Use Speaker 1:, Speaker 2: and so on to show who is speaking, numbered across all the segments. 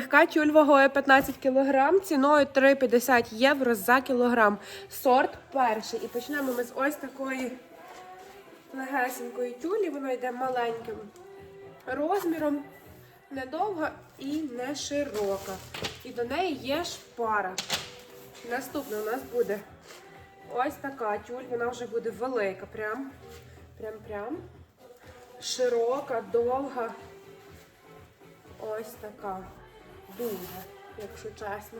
Speaker 1: Легка тюль вагою 15 кг, ціною 3,50 євро за кілограм. Сорт перший. І почнемо ми з ось такої легесенької тюлі. Вона йде маленьким розміром, недовга і не широка. І до неї є шпара. Наступна у нас буде ось така тюль, вона вже буде велика. Прям, прям, прям. Широка, довга. Ось така. Дуже, якщо чесно.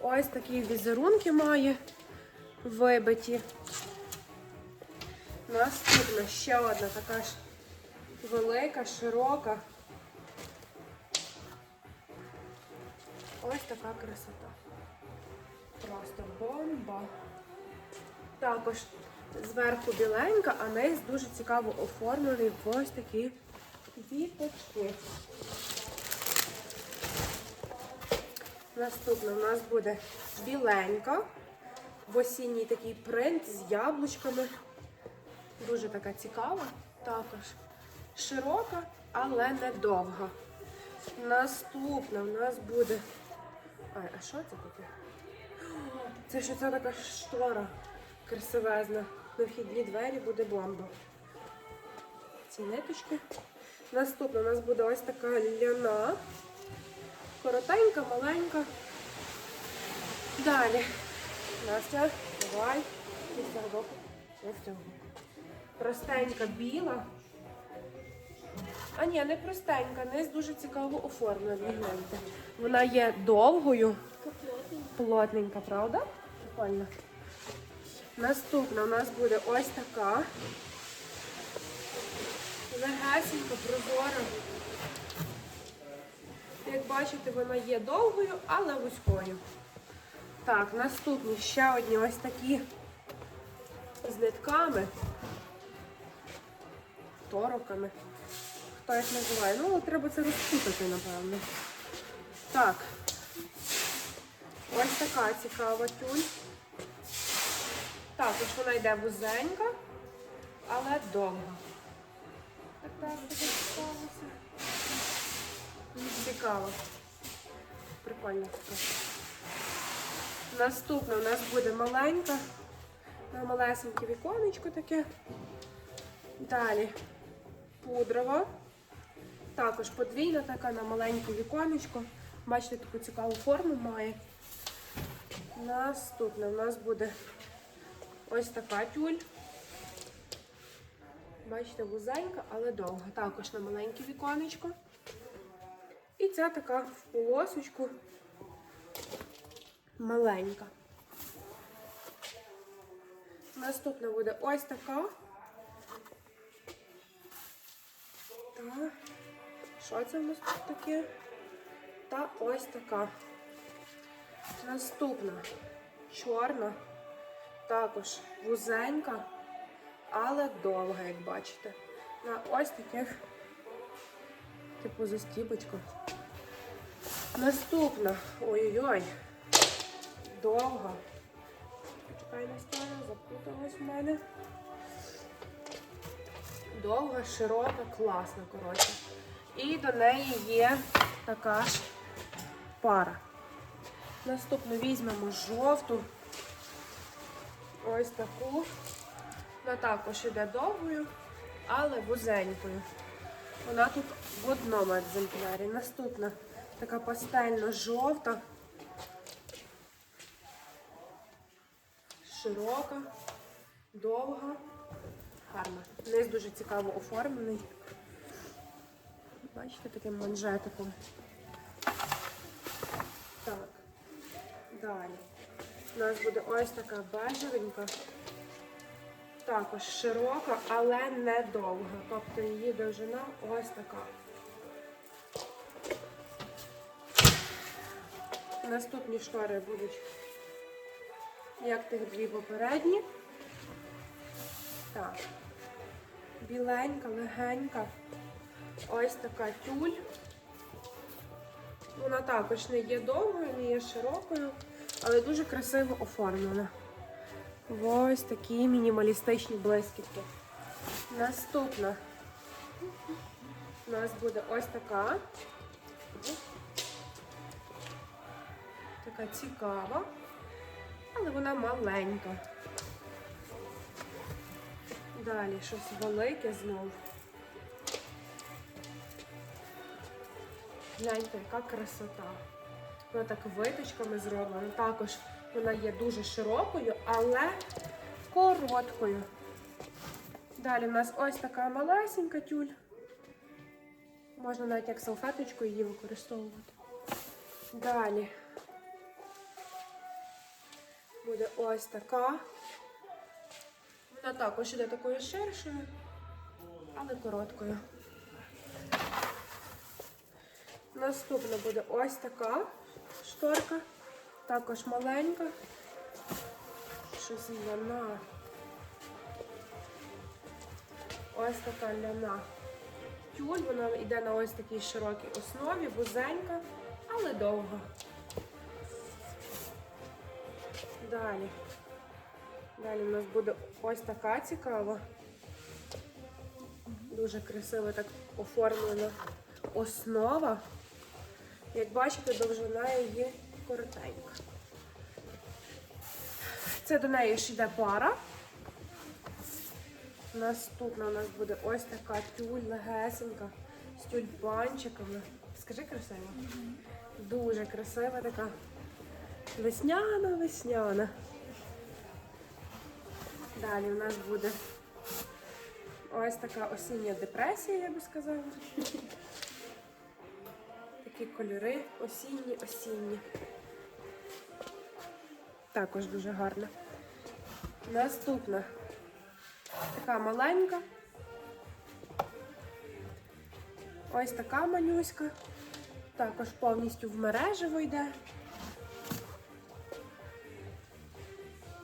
Speaker 1: Ось такі візерунки має вибиті. Наступна ще одна така ж велика, широка. Ось така красота. Просто бомба. Також зверху біленька, а низ дуже цікаво оформлений ось такі віточки. Наступна у нас буде біленька, в осінній такий принт з яблучками. Дуже така цікава. Також широка, але не довга. Наступна у нас буде. Ай, а що це таке? Це що це така штора красивезна. На вхідні двері буде бомба. Ці ниточки. Наступна у нас буде ось така ляна. Коротенька, маленька. Далі. Настя, давай. З цього боку. І цього боку. Простенька біла. А ні, не простенька, низ дуже цікаво оформлена. гляньте. Вона є довгою, плотненька, правда? Прикольно. Наступна у нас буде ось така. Легесенька, прозора. Як бачите, вона є довгою, але вузькою. Так, наступні ще одні ось такі з нитками, тороками. Хто їх називає? Ну, треба це розпутати, напевно. Так. Ось така цікава тюль. Також вона йде вузенька, але довга. Така собі сталося. Цікаво. Прикольно. Наступна у нас буде маленька. На малесеньке віконечко таке. Далі пудрова. Також подвійна така на маленьке віконечко. Бачите, таку цікаву форму має. Наступна у нас буде ось така тюль. Бачите, вузенька, але довга. Також на маленьке віконечко. І ця така в полосочку маленька. Наступна буде ось така. Та, що це в нас тут таке? Та ось така. Наступна чорна, також вузенька, але довга, як бачите. На ось таких, типу, застібочках. Наступна. Ой-ой-ой. Довга. Почекай на сторону, запуталась в мене. Довга, широка, класна, коротше. І до неї є така ж пара. Наступно візьмемо жовту. Ось таку. Вона також іде довгою, але вузенькою. Вона тут в одному екземплярі. Наступна така пастельно-жовта. Широка, довга, гарна. Низ дуже цікаво оформлений. Бачите, таким манжетиком. Так, далі. У нас буде ось така бежевенька. Також широка, але не довга. Тобто її довжина ось така. Наступні штори будуть, як тих дві попередні. Так. Біленька, легенька. Ось така тюль. Вона також не є довгою, не є широкою, але дуже красиво оформлена. Ось такі мінімалістичні блискітки. Наступна у нас буде ось така. така цікава, але вона маленька. Далі щось велике знову. Гляньте, яка красота. Вона так виточками зроблена. Також вона є дуже широкою, але короткою. Далі в нас ось така малесенька тюль. Можна навіть як салфеточку її використовувати. Далі буде ось така. Вона також іде такою ширшою, але короткою. Наступна буде ось така шторка, також маленька. Щось ляна. Ось така ляна. Тюль, вона йде на ось такій широкій основі, вузенька, але довга. Далі. Далі у нас буде ось така цікава. Дуже красиво так оформлена основа. Як бачите, довжина її коротенька. Це до неї ж йде пара. Наступна у нас буде ось така тюль легесенька з тюльпанчиками. Скажи красиво. Дуже красива така. Весняна, весняна. Далі у нас буде ось така осіння депресія, я би сказала. Такі кольори осінні, осінні. Також дуже гарна. Наступна така маленька. Ось така манюська. Також повністю в мережево йде.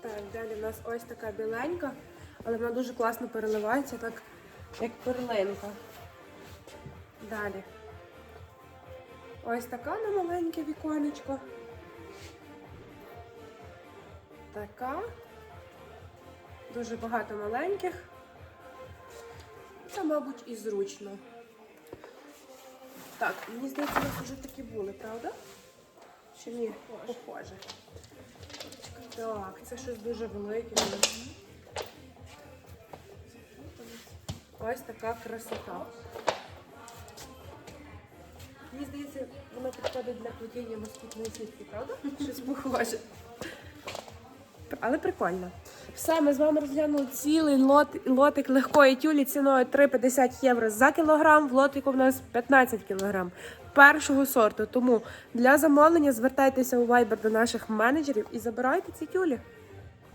Speaker 1: Так, далі у нас ось така біленька, але вона дуже класно переливається, так як перлинка. Далі. Ось така на маленьке віконечко. Така. Дуже багато маленьких. Це, мабуть, і зручно. Так, мені здається, у нас вже такі були, правда? Чи ні? Похоже. Так, це щось дуже велике. Ось така красота. Мені здається, воно підходить для плетіння москітної сітки, правда? Щось похоже. Але прикольно. Все, ми з вами розглянули цілий лот, лотик легкої тюлі ціною 3,50 євро за кілограм. В лотику в нас 15 кілограм першого сорту. Тому для замовлення звертайтеся у Viber до наших менеджерів і забирайте ці тюлі.